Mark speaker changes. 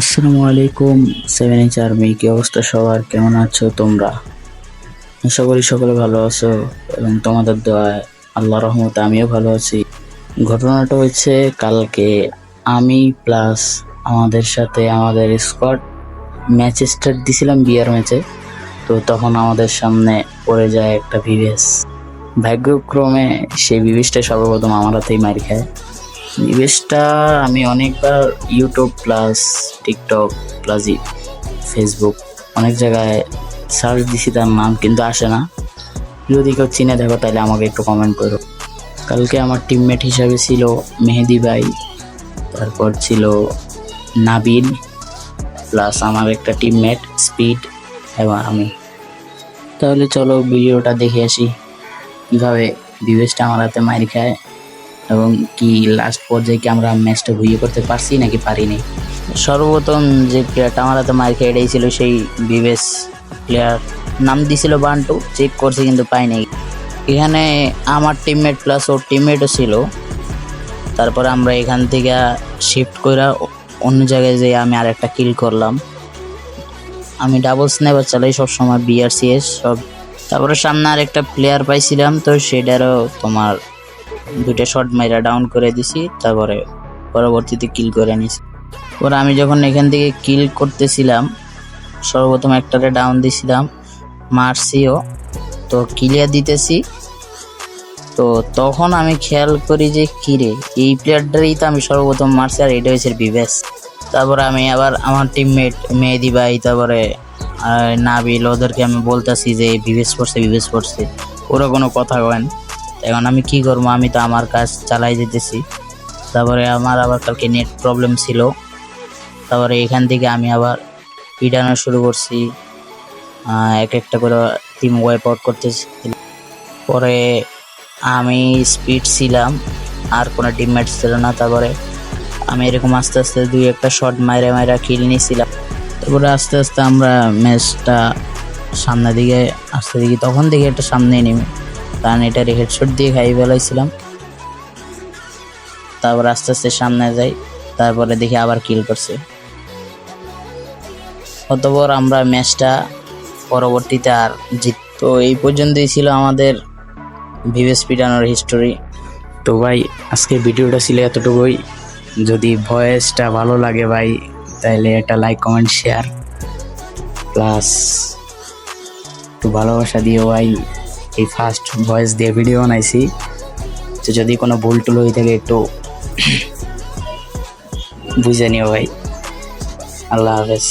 Speaker 1: আসসালামু আলাইকুম seven H army কি অবস্থা সবার? কেমন আছো তোমরা? আশা করি সকলে ভালো আছো এবং তোমাদের দোয়ায় আল্লাহ রহমতে আমিও ভালো আছি। ঘটনাটা হচ্ছে কালকে। আমি প্লাস আমাদের সাথে আমাদের স্কোয়াড ম্যাচ স্টার্ট দিছিলাম বিয়ার ম্যাচে তো তখন আমাদের সামনে পড়ে যায় একটা ভিভেস ভাগ্যক্রমে সেই বিবেশটা সর্বপ্রথম আমার হাতেই মার খায়। নিবেশটা আমি অনেকবার YouTube plus TikTok plus Facebook অনেক জায়গায় সার্চ দিছি, তার নাম কিন্তু আসে না। যদি কেউ চিনে দেখো, তাহলে আমাকে একটু কমেন্ট করো। কালকে আমার টিমমেট হিসাবে ছিল মেহেদি ভাই, তারপর ছিল নাবিল প্লাস আমার একটা টিমমেট স্পিড এবং আমি। তাহলে চলো ভিডিওটা দেখে আসি। কীভাবে বিবেশটা আমার হাতে মারি খায়। এবং কি লাস্ট পর্যায়ে কি আমরা ম্যাচটা ঘুরিয়ে করতে পারছি নাকি পারিনি? সর্বপ্রথম যে প্লেয়ারটা আমার হাতে মার খেয়ে ছিল সেই বিবেশ প্লেয়ার নাম দিছিল বান্টু চেক করছে কিন্তু পাইনি। এখানে আমার টিমমেট প্লাস ওর টিমমেটও ছিল। তারপরে আমরা এখান থেকে শিফট করে অন্য জায়গায় যেয়ে আমি আর একটা কিল করলাম। আমি ডাবল স্নাইপার চালাই সবসময় বিআরসিএস সব। তারপরে সামনে আর একটা প্লেয়ার পাইছিলাম, তো সেটারও তোমার দুইটা শট মাইরা ডাউন করে দিছি, তারপরে পরবর্তীতে কিল করে নিছি। পরে আমি যখন এখান থেকে কিল করতেছিলাম, সর্বপ্রথম একটারে ডাউন দিছিলাম, মারছিও। তো ক্লিয়ার দিতেছি। তো তখন আমি খেয়াল করি যে কিরে এই প্লেয়ারটারই তো আমি সর্বপ্রথম মারছি আর এটা হয়েছে বিবেশ তারপরে আমি আবার আমার টিমমেট মেহেদি ভাই, তারপরে নাবিল, ওদেরকে আমি বলতেছি যে বিবেশ পড়ছে বিবেশ পড়ছে। ওরা কোনো কথা কয় না। এখন আমি কি করব? আমি তো আমার কাজ চালাই যেতেছি। তারপরে আমার আবার কালকে নেট প্রবলেম ছিল। তারপরে এখান থেকে আমি আবার পিটানো শুরু করছি। এক একটা করে টিম ওয়াইপ আউট করতেছি। পরে আমি স্পিড ছিলাম, আর কোনো টিমমেট ছিল না। তারপরে আমি এরকম আস্তে আস্তে দুই একটা শট মাইরা মাইরা কিল নিয়েছিলাম। তারপরে আস্তে আস্তে আমরা ম্যাচটা সামনের দিকে, আসতে দেখি তখন থেকে একটা সামনে নেমে। কারণ এটা হেডশট দিয়ে খাই ফেলাইছিলাম তারপর আস্তে আস্তে সামনে যাই, তারপরে দেখি আবার কিল করছে। অতপর আমরা ম্যাচটা পরবর্তীতে আর জিত তো এই পর্যন্তই ছিল আমাদের ভিভেস পিটানোর হিস্টোরি তো ভাই আজকে ভিডিওটা ছিল এতটুকুই। যদি ভয়েসটা ভালো লাগে ভাই তাহলে একটা লাইক কমেন্ট শেয়ার প্লাস একটু ভালোবাসা দিও ভাই। এই ফার্স্ট ভয়েস দিয়ে ভিডিও বানাইছি। তো যদি কোনো ভুল টুল হয়ে থাকে একটু বুঝে নিও ভাই। আল্লাহ হাফেজ।